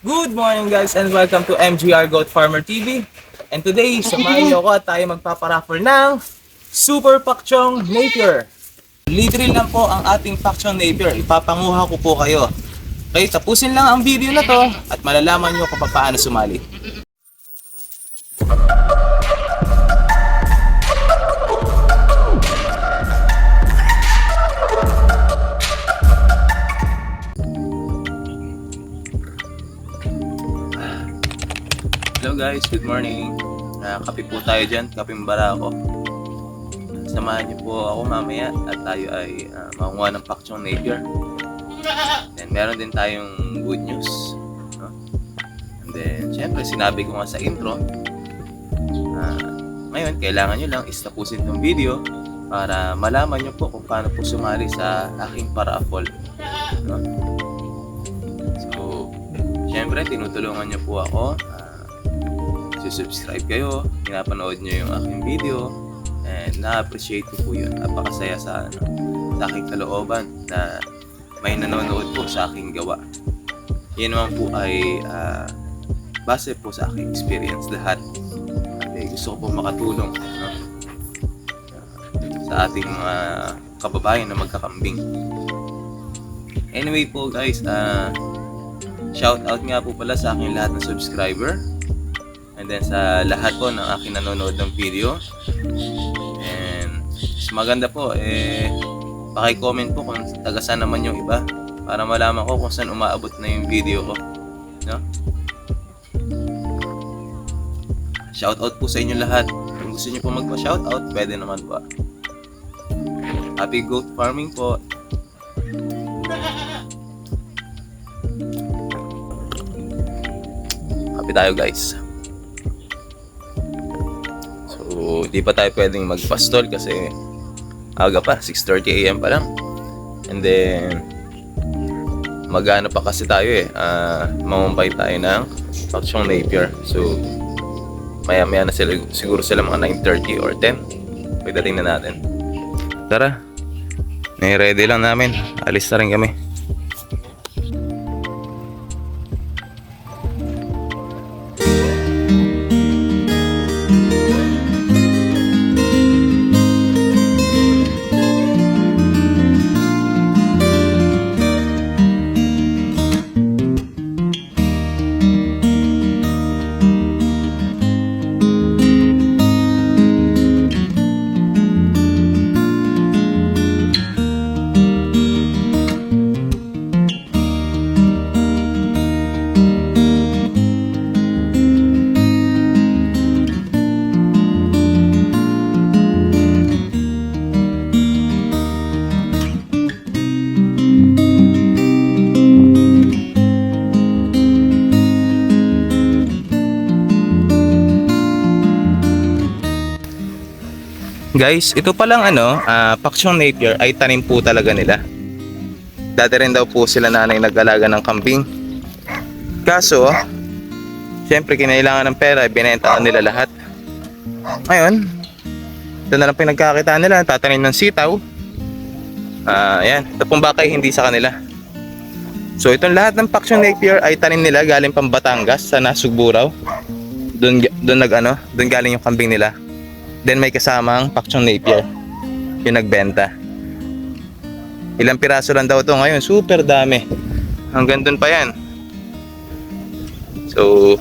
Good morning guys and welcome to MGR Goat Farmer TV. And today, samahan niyo at tayo magpaparaffle ng Super Pakchong Napier. Libre lang po ang ating Pakchong Napier. Ipapanguha ko po kayo. Okay, tapusin lang ang video na to at malalaman niyo kung paano sumali. Guys, good morning. Uh, kape po tayo dyan, kapeng barako. Samahan niyo po ako mamaya at tayo ay uh, makunguha ng Pakchong Napier. And meron din tayong good news. No? And then, syempre, sinabi ko nga sa intro, ah, ngayon, kailangan nyo lang is tapusin video para malaman nyo po kung paano po sumali sa aking paraffle. No? So, syempre, tinutulungan nyo po ako. ah, subscribe kayo, pinapanood nyo yung aking video, and na-appreciate ko po yun. Napakasaya sa, ano, sa aking kalooban na may nanonood po sa aking gawa. Yan naman po ay ah, base po sa aking experience lahat. At eh, gusto ko po makatulong no? sa ating mga kababayan na magkakambing. Anyway po guys, ah shout out nga po pala sa aking lahat ng subscriber. Then sa lahat po ng aking nanonood ng video. And maganda po eh paki-comment po kung taga saan naman yung iba para malaman ko kung saan umaabot na yung video ko. No? Shoutout po sa inyo lahat. Kung gusto niyo po magpa-shoutout, pwede naman po. Happy goat farming po. Happy tayo guys. So, di pa tayo pwedeng magpastol kasi aga pa, 6.30 a.m. pa lang. And then, magano pa kasi tayo eh. Uh, mamumpay tayo ng Pakchong Napier. So, maya maya na sila, siguro sila mga 9.30 or 10. Pagdating na natin. Tara. May-ready lang namin. Alis na rin kami. Guys, ito palang ano, ah, Pakchong Napier ay tanim po talaga nila. Dati rin daw po sila nanay nag-alaga ng kambing. Kaso, syempre kinailangan ng pera, binenta nila lahat. Ngayon, ito na lang pinagkakitaan nila, tatanim ng sitaw. Ah, ayan, ito pong bakay hindi sa kanila. So itong lahat ng Pakchong Napier ay tanim nila galing pang Batangas sa Nasugburao. Doon doon nag ano, doon galing yung kambing nila. Then may kasamang Pakchong Napier. Yung nagbenta. Ilang piraso lang daw to ngayon. Super dami. Hanggang dun pa yan. So,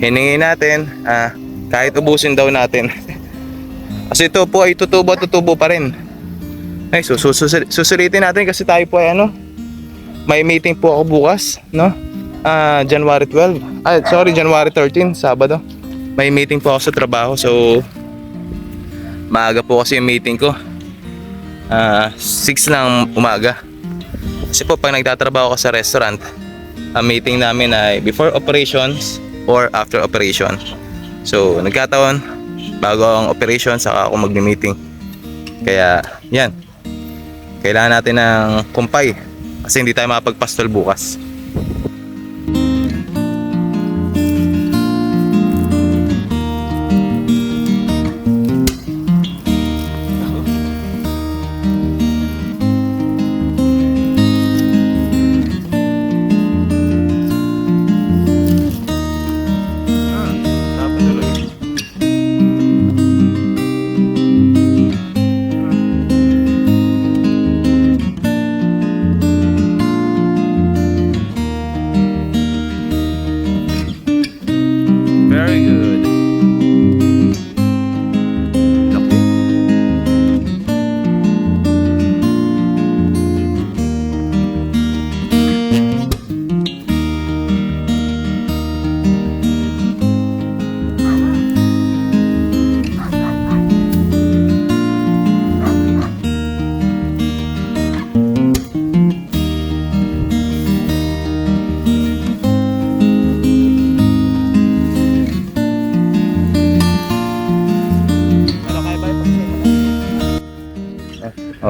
hiningi natin. Ah, kahit ubusin daw natin. kasi ito po ay tutubo-tutubo pa rin. Ay, so, natin kasi tayo po ay ano. May meeting po ako bukas, no? Ah, January 12. Ah, sorry, January 13, Sabado. May meeting po ako sa trabaho. So, maaga po kasi yung meeting ko. Ah, 6 ng umaga. Kasi po pag nagtatrabaho ko sa restaurant, ang meeting namin ay before operations or after operation. So, nagkataon bago ang operation saka ako magmi-meeting. Kaya, yan. Kailangan natin ng kumpay kasi hindi tayo makapagpastol bukas.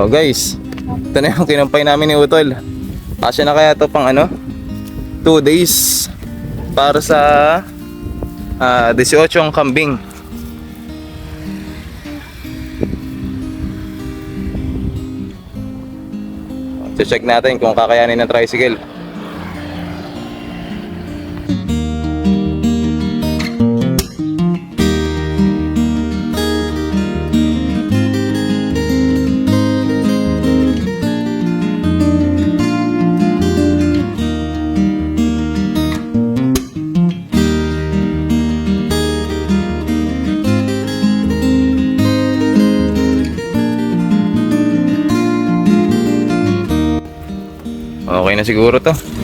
Oh guys, ito na yung kinumpay namin ni Utol. Kasya na kaya to pang ano? 2 days para sa ah 18 ang kambing. check natin kung kakayanin ng tricycle. Okay na siguro to.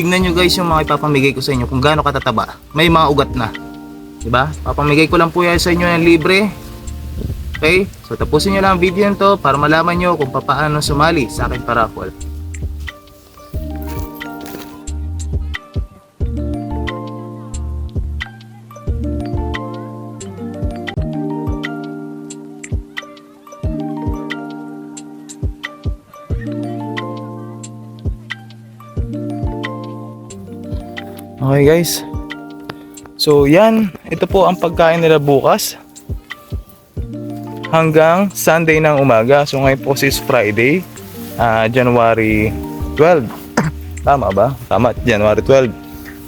Tignan nyo guys yung mga ipapamigay ko sa inyo kung gaano katataba. May mga ugat na. Diba? Papamigay ko lang po yan sa inyo ng libre. Okay? So tapusin nyo lang ang video nito para malaman nyo kung paano sumali sa aking paraffle. Okay guys. So yan, ito po ang pagkain nila bukas. Hanggang Sunday ng umaga. So ngayon po is Friday, ah, January 12. Tama ba? Tama, January 12.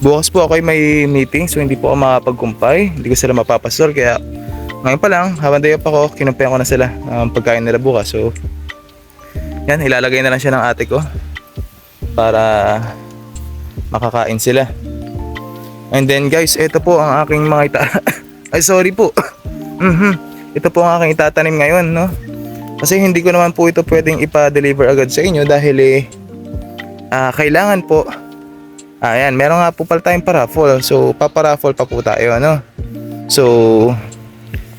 Bukas po ako ay may meeting so hindi po ako makapagkumpay. Hindi ko sila mapapastor kaya ngayon pa lang, habang day off ako, kinumpayan ko na sila ang pagkain nila bukas. So yan, ilalagay na lang siya ng ate ko para makakain sila. And then guys, ito po ang aking mga ita... Ay sorry po. Mhm. Ito po ang aking itatanim ngayon, no? Kasi hindi ko naman po ito pwedeng ipa-deliver agad sa inyo dahil eh ah, kailangan po Ayan, meron nga po pala tayong paraffle. So, paparaffle pa po tayo, ano? So,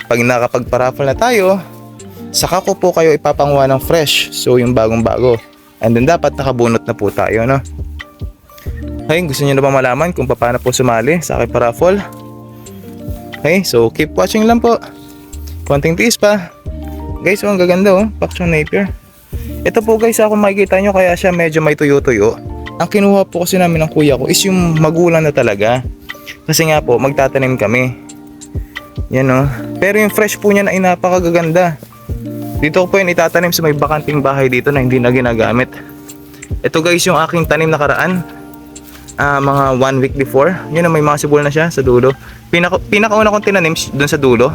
pag nakapag-paraffle na tayo, saka ko po kayo ipapanguha ng fresh. So, yung bagong-bago. And then, dapat nakabunot na po tayo, no? Okay, gusto niyo na ba malaman kung paano po sumali sa aking paraffle? Okay, so keep watching lang po. Konting tiis pa. Guys, oh, ang gaganda oh, Paction Napier. Ito po guys, ako makikita nyo kaya siya medyo may tuyo-tuyo. Ang kinuha po kasi namin ng kuya ko is yung magulang na talaga. Kasi nga po, magtatanim kami. Yan oh. Pero yung fresh po niya na ay napakagaganda. Dito ko po yun itatanim sa may bakanting bahay dito na hindi na ginagamit. Ito guys yung aking tanim na ah, mga one week before. Yun na may mga sibol na siya sa dulo. Pinaka, pinakauna kong tinanim doon sa dulo.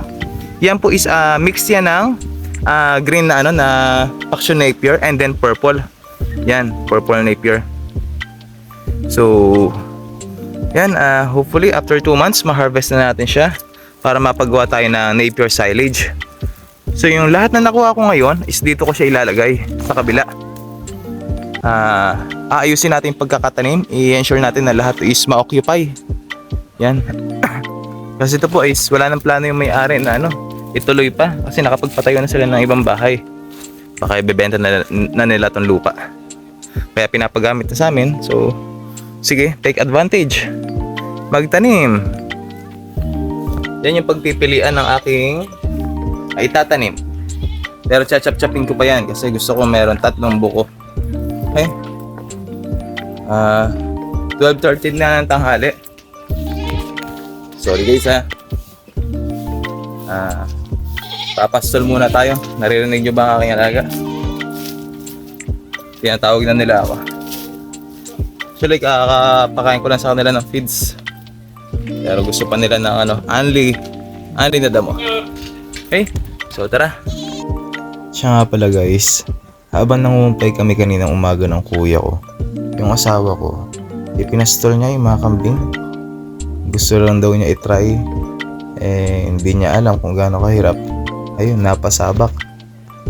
Yan po is ah, mix yan ng ah, green na ano na Action Napier and then purple. Yan, purple Napier. So, yan, ah, hopefully after 2 months ma-harvest na natin siya para mapagawa tayo ng Napier silage. So, yung lahat na nakuha ko ngayon is dito ko siya ilalagay sa kabila ah aayusin natin pagkakatanim, i-ensure natin na lahat is ma-occupy. Yan. Kasi ito po is wala nang plano yung may-ari na ano, ituloy pa kasi nakapagpatayo na sila ng ibang bahay. Baka ibebenta na, na nila tong lupa. Kaya pinapagamit na sa amin. So, sige, take advantage. Magtanim. Yan yung pagpipilian ng aking ay tatanim. Pero chachap-chapin ko pa yan kasi gusto ko meron tatlong buko. Okay. Ah, 12.30 na ng tanghali. Sorry guys ha. Ah, Papastol muna tayo. Naririnig nyo ba ang aking alaga? Tinatawag na nila ako. Actually, kakapakain ko lang sa kanila ng feeds. Pero gusto pa nila ng ano, only, only na damo. Okay, so tara. Siya nga pala guys, habang nangungumpay kami kaninang umaga ng kuya ko, yung asawa ko, ipinastol niya yung mga kambing. Gusto lang daw niya itry, eh hindi niya alam kung gaano kahirap. Ayun, napasabak.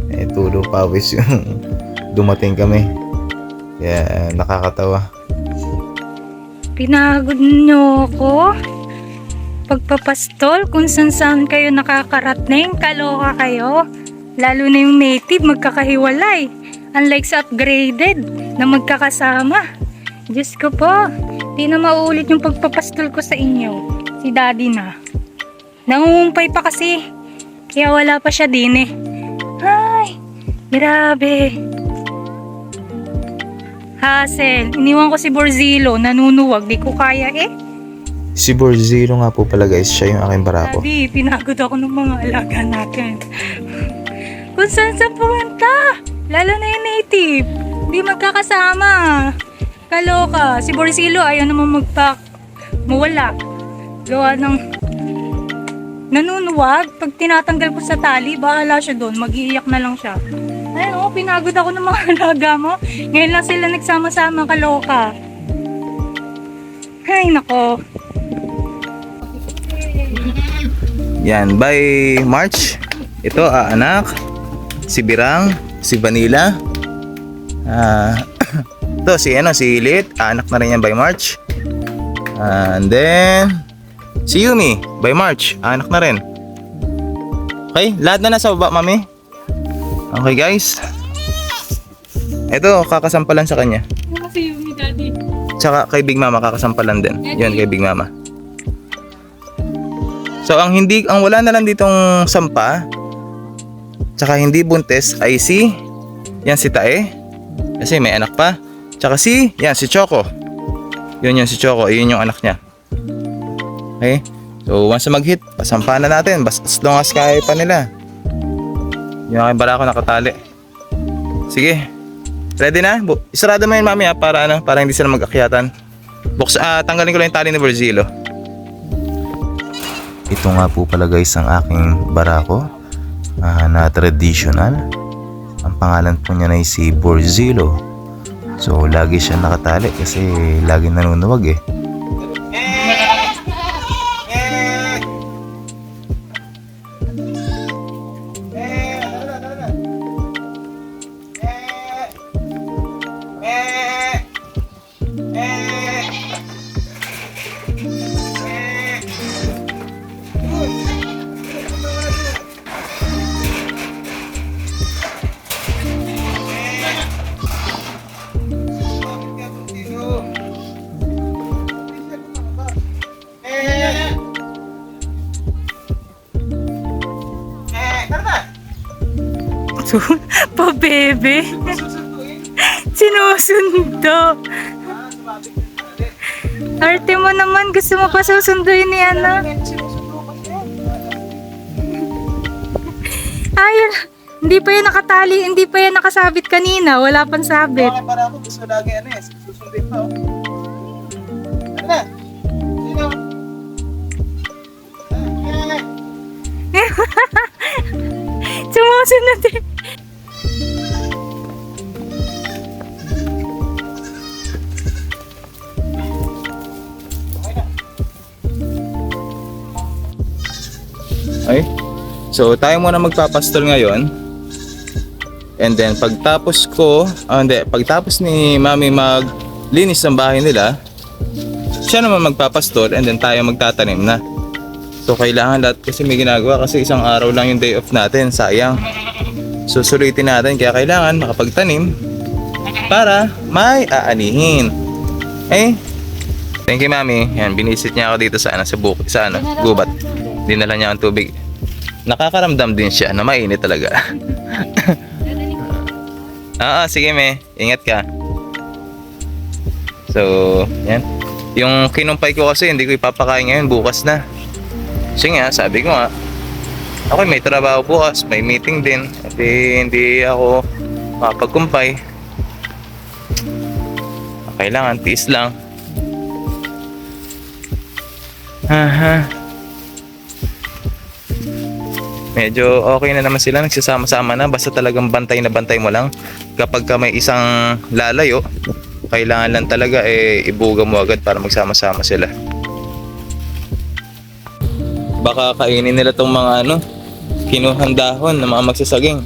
Eh tulo pawis yung dumating kami. Kaya nakakatawa. Pinagod niyo ako. Pagpapastol, kung saan saan kayo nakakarating, kaloka kayo. Lalo na yung native, magkakahiwalay. Unlike sa upgraded, na magkakasama. Diyos ko po, di na mauulit yung pagpapastol ko sa inyo. Si daddy na. Nangungumpay pa kasi. Kaya wala pa siya din eh. Ay, grabe. Hassel, iniwan ko si Borzilo, nanunuwag, di ko kaya eh. Si Borzilo nga po pala guys, siya yung aking barako. Daddy, pinagod ako ng mga alaga natin. Kung saan sa pumunta, lalo na yung native, di magkakasama. Kaloka, si Borzilo ayaw naman magpak, mawala. Gawa ng nanunuwag, pag tinatanggal ko sa tali, bahala siya doon, mag-iiyak na lang siya. Ayun oh, pinagod ako ng mga alaga mo. Ngayon lang sila nagsama-sama, kaloka. Ay, nako. Yan, by March, ito ah, anak, si Birang, si Vanilla, ah, ito si ano, si Lit, ah, anak na rin yan by March. and then, si Yumi, by March, ah, anak na rin. Okay, lahat na nasa baba, mami. Okay guys. Ito, kakasampalan sa kanya. Kasi yung daddy? Tsaka kay Big Mama kakasampalan din. Yun kay Big Mama. So ang hindi ang wala na lang ditong sampa tsaka hindi buntes ay si yan si Tae kasi may anak pa. Tsaka si yan si Choco. Yun yun si Choco, yun yung anak niya. Okay? So once mag-hit, pasampa na natin basta as long as kaya pa nila. Yung aking barako nakatali. Sige. Ready na? Bu- Isarado mo yun mami ha, para ano, para hindi sila mag-akyatan. Buks, ah, tanggalin ko lang yung tali ni Verzilo. Ito nga po pala guys ang aking barako ah, na traditional. Ang pangalan po niya ay si Borzilo. So lagi siya nakatali kasi lagi nanunuwag eh. Bebe. Sinusundo. Arte mo naman, gusto mo pa susunduin ni Ana. Ayun, hindi pa yan nakatali, hindi pa yan nakasabit kanina, wala pang sabit. Bakit para ako gusto lagi ano eh, susundin pa oh. Ano na? Sino? Sumusunod eh. Okay. So, tayo muna magpapastol ngayon. And then, pagtapos ko, ah, hindi, pagtapos ni Mami maglinis ng bahay nila, siya naman magpapastol and then tayo magtatanim na. So, kailangan lahat kasi may ginagawa kasi isang araw lang yung day off natin. Sayang. Susulitin natin kaya kailangan makapagtanim para may aanihin. Eh, thank you Mami. Yan, binisit niya ako dito sa, ano, sa, buk sa ano, gubat. Dinala niya ang tubig. Nakakaramdam din siya na mainit talaga. Oo, sige me. Ingat ka. So, yan. Yung kinumpay ko kasi hindi ko ipapakain ngayon, bukas na. Kasi nga, sabi ko nga, Okay, may trabaho bukas, may meeting din. At eh, hindi ako makapagkumpay. Kailangan, tiis lang. Aha. Medyo okay na naman sila, nagsasama-sama na. Basta talagang bantay na bantay mo lang. Kapag ka may isang lalayo, kailangan lang talaga eh ibuga mo agad para magsama-sama sila. Baka kainin nila tong mga ano, kinuhang dahon ng mga magsasaging.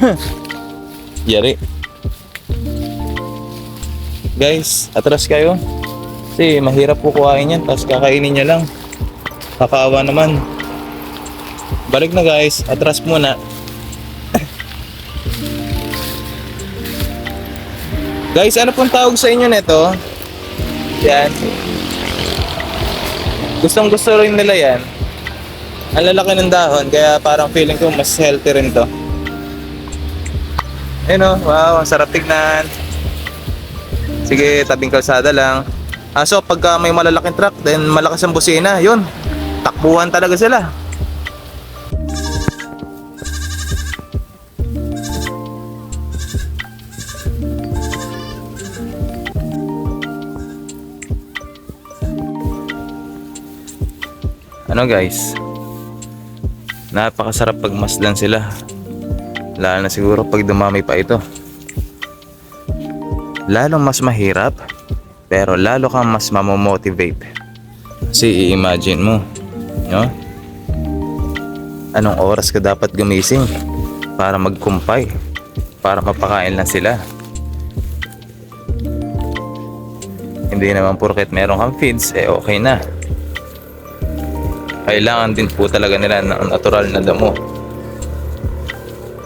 Yari. Guys, atras kayo. Kasi mahirap po kuhain yan, tapos kakainin nyo lang. Kakawa naman. Balik na guys, atras muna. guys, ano pong tawag sa inyo nito? Yan. Gustong gusto rin nila yan. Ang lalaki ng dahon, kaya parang feeling ko mas healthy rin to. Ayun o, wow, ang sarap tignan. Sige, tabing kalsada lang. Ah, so pagka may malalaking truck, then malakas ang busina, yun. Takbuhan talaga sila. Ano guys? Napakasarap pagmasdan sila. Lalo na siguro pag dumami pa ito. Lalong mas mahirap, pero lalo kang mas mamomotivate. Kasi i-imagine mo, no? Anong oras ka dapat gumising para magkumpay, para mapakain lang sila. Hindi naman porket meron kang feeds, eh okay na. Kailangan din po talaga nila ng natural na damo.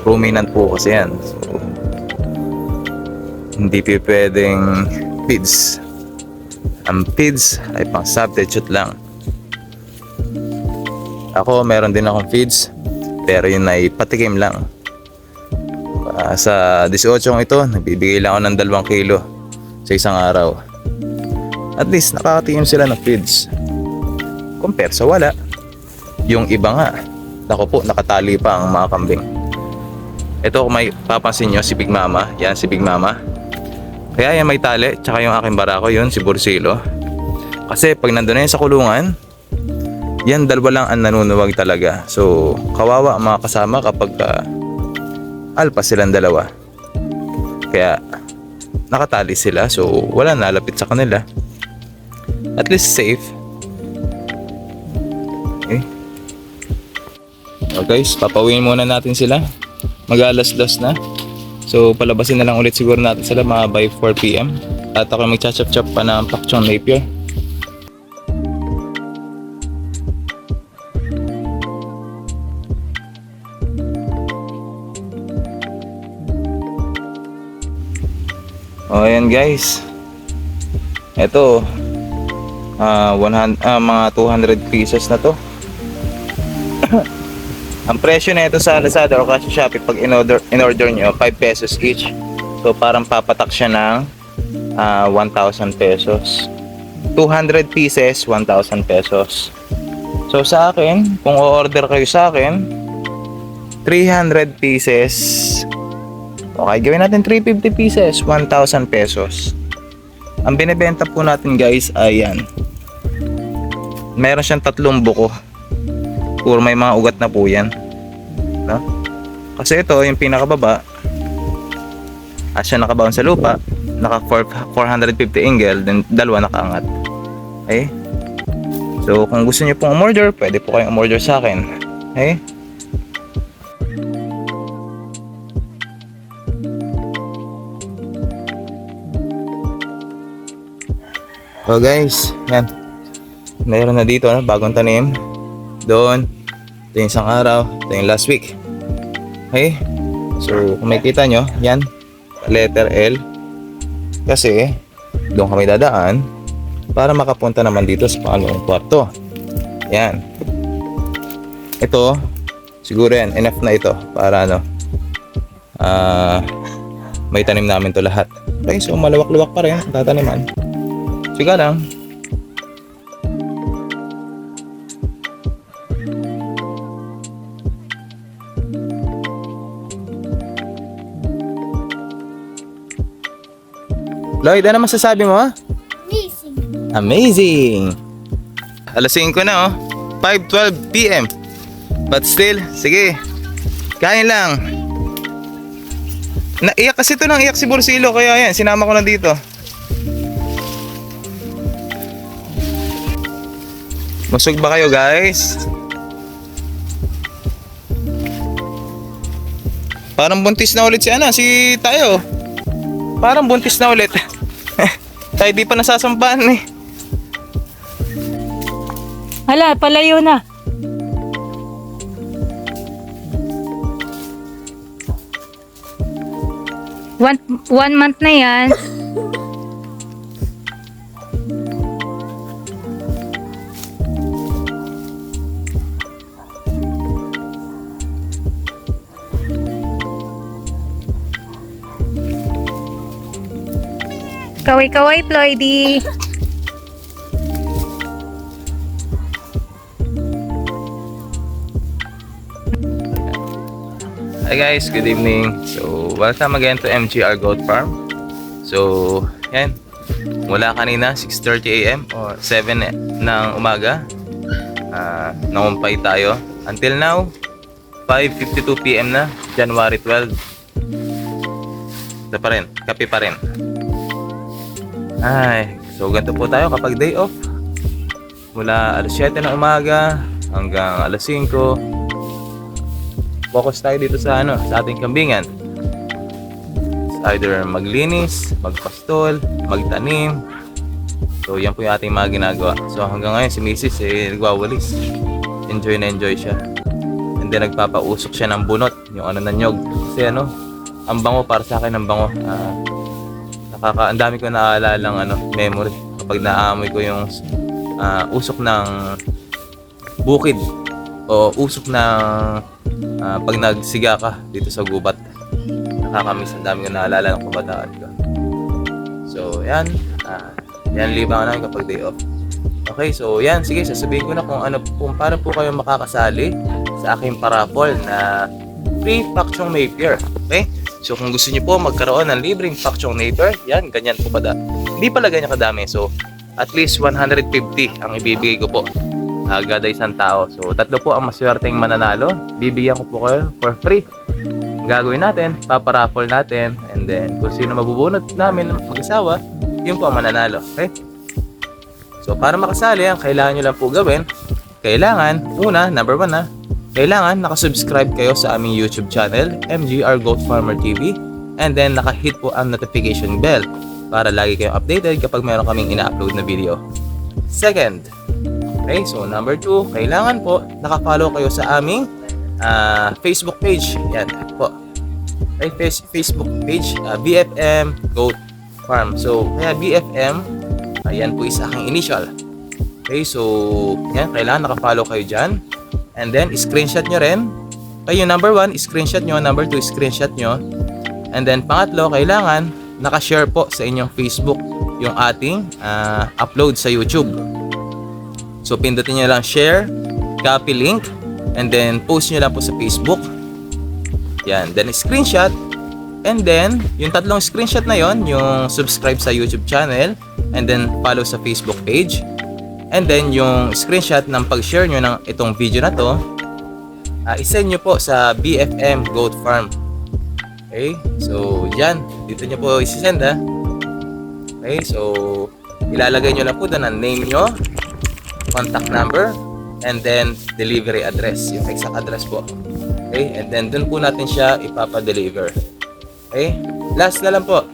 Ruminant po kasi yan. So, hindi pa pwedeng feeds. Ang feeds ay pang substitute lang. Ako, meron din akong feeds. Pero yun ay patikim lang. Ah, sa 18 ito, nagbibigay lang ako ng 2 kilo sa isang araw. At least nakakatikim sila ng feeds. Compare sa wala. Yung iba nga, ako po, nakatali pa ang mga kambing. Ito may papansin nyo, si Big Mama. Yan, si Big Mama. Kaya yan may tali, tsaka yung aking barako yun, si Bursilo. Kasi pag nandun na yan sa kulungan, yan dalawa lang ang nanunuwag talaga. So, kawawa ang mga kasama kapag uh, alpas silang dalawa. Kaya, nakatali sila, so wala nalapit sa kanila. At least safe. So guys, papawin muna natin sila. Mag-alas-dos na. So palabasin na lang ulit siguro natin sila mga by 4pm. At ako magcha-chop-chop pa ng pakchong napier. O ayan guys. Ito, ah 100, ah, mga 200 pieces na to. Ang presyo na ito sa Lazada o kasi Shopee pag in-order, in-order nyo, 5 pesos each. So parang papatak siya ng ah, 1,000 pesos. 200 pieces, 1,000 pesos. So sa akin, kung o-order kayo sa akin, 300 pieces. Okay, gawin natin 350 pieces, 1,000 pesos. Ang binebenta po natin guys ay yan. Meron siyang tatlong buko. Puro may mga ugat na po yan. No? Kasi ito, yung pinakababa, at siya nakabaon sa lupa, naka 4 450 angle, then dalawa nakaangat. Okay? So, kung gusto niyo pong umorder, pwede po kayong umorder sa akin. Okay? So guys, yan. Meron na dito, no? bagong tanim. Doon. Ito yung isang araw. Ito yung last week. Okay? So, kung makikita nyo, yan. Letter L. Kasi, doon kami dadaan para makapunta naman dito sa pangalawang kwarto. Yan. Ito, siguro yan, enough na ito para ano, ah, may tanim namin to lahat. Okay, so malawak-luwak pa rin tataniman. Sige lang. Lloyd, ano masasabi mo? Amazing. Amazing! Alas 5 na oh. 5.12 p.m. But still, sige. Kain lang. Naiyak kasi to nang iyak si Borsilo kaya yan, sinama ko na dito. Busog ba kayo guys? Parang buntis na ulit si Ana, si tayo. Parang buntis na ulit. tayo di pa nasasampaan eh. Hala, palayo na. One, one month na yan. Kaway-kaway, Ploidy. Hi guys, good evening. So, welcome again to MGR Goat Farm. So, yan. Mula kanina, 6.30 a.m. or 7 ng umaga. ah nangumpay tayo. Until now, 5.52 p.m. na, January 12. Ito pa rin, kape pa rin. Ay, so ganito po tayo kapag day off. Mula alas 7 ng umaga hanggang alas 5 focus tayo dito sa ano, sa ating kambingan. It's either maglinis, magpastol, magtanim. So yan po yung ating mga ginagawa. So hanggang ngayon si Mrs. eh nagwawalis. Enjoy na enjoy siya. And then nagpapausok siya ng bunot, yung ano na nyog. Kasi ano, ang bango para sa akin ang bango. Ah, nakaka ang dami ko naaalala ng ano, memory kapag naamoy ko yung ah, usok ng bukid o usok ng ah, pag nagsiga ka dito sa gubat. Nakakamiss ang dami ko naalala ng kabataan ko. So, yan. Ah, yan libangan namin kapag day off. Okay, so yan. Sige, sasabihin ko na kung ano kung paano po kayo makakasali sa aking parapol na free Pakchong Napier. Okay? So, kung gusto niyo po magkaroon ng libreng Napier, yan, ganyan po kada. Hindi pala ganyan kadami. So, at least 150 ang ibibigay ko po uh, gada isang tao. So, tatlo po ang maswerteng mananalo. Bibigyan ko po kayo for free. Gagawin natin, paparaffle natin, and then kung sino mabubunot namin mag-asawa, yun po ang mananalo. Okay? So, para makasali, ang kailangan nyo lang po gawin, kailangan, una, number one na, kailangan nakasubscribe kayo sa aming YouTube channel, MGR Goat Farmer TV, and then nakahit po ang notification bell para lagi kayong updated kapag meron kaming ina-upload na video. Second, Okay, so number two, kailangan po nakafollow kayo sa aming ah, Facebook page. Yan po. Okay, face- Facebook page, ah, BFM Goat Farm. So, kaya BFM, ayan po is aking initial. Okay, so, yan, kailangan nakafollow kayo dyan. And then, screenshot nyo rin. Yung number one, screenshot nyo. Number two, screenshot nyo. And then, pangatlo, kailangan nakashare po sa inyong Facebook yung ating ah, upload sa YouTube. So pindutin nyo lang share, copy link, and then post nyo lang po sa Facebook. Yan, then screenshot. And then, yung tatlong screenshot na yon, yung subscribe sa YouTube channel, and then follow sa Facebook page. And then, yung screenshot ng pag-share nyo ng itong video na to, uh, isend nyo po sa BFM Goat Farm. Okay? So, yan. Dito nyo po isisend ha. Okay? So, ilalagay nyo lang po doon ang name nyo, contact number, and then delivery address, yung exact address po. Okay? And then dun po natin siya ipapa-deliver. Okay? Last na lang po.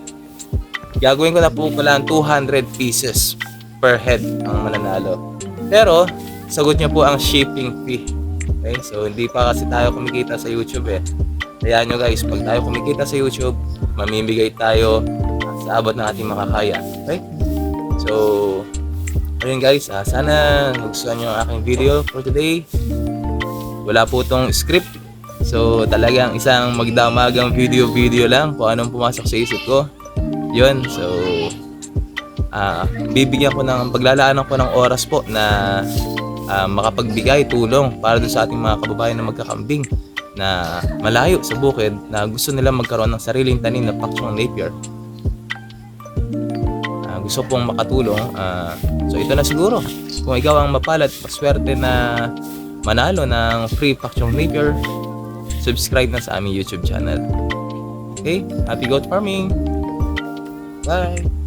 Gagawin ko na po pala ang 200 pieces per head ang mananalo. Pero, sagot niya po ang shipping fee. Okay? So, hindi pa kasi tayo kumikita sa YouTube eh. Kaya nyo guys, pag tayo kumikita sa YouTube, mamimigay tayo sa abot ng ating makakaya. Okay? So, Ayun guys, ah, sana nagustuhan nyo ang aking video for today. Wala po tong script. So talagang isang magdamagang video-video lang kung anong pumasok sa isip ko. Yun, so ah bibigyan ko ng paglalaanan ko ng oras po na ah, makapagbigay tulong para dun sa ating mga kababayan na magkakambing na malayo sa bukid na gusto nila magkaroon ng sariling tanim na paksyong napier. gusto pong makatulong, ah, so ito na siguro. Kung ikaw ang mapalad, paswerte na manalo ng free Pakchong Napier, subscribe na sa aming YouTube channel. Okay? Happy goat farming! Bye!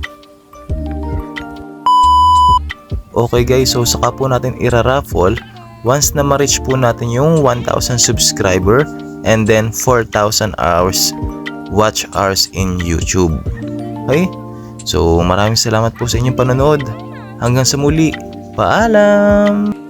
Okay guys, so saka po natin ira-raffle once na ma-reach po natin yung 1,000 subscriber and then 4,000 hours watch hours in YouTube. Okay? So maraming salamat po sa inyong panonood. Hanggang sa muli. Paalam!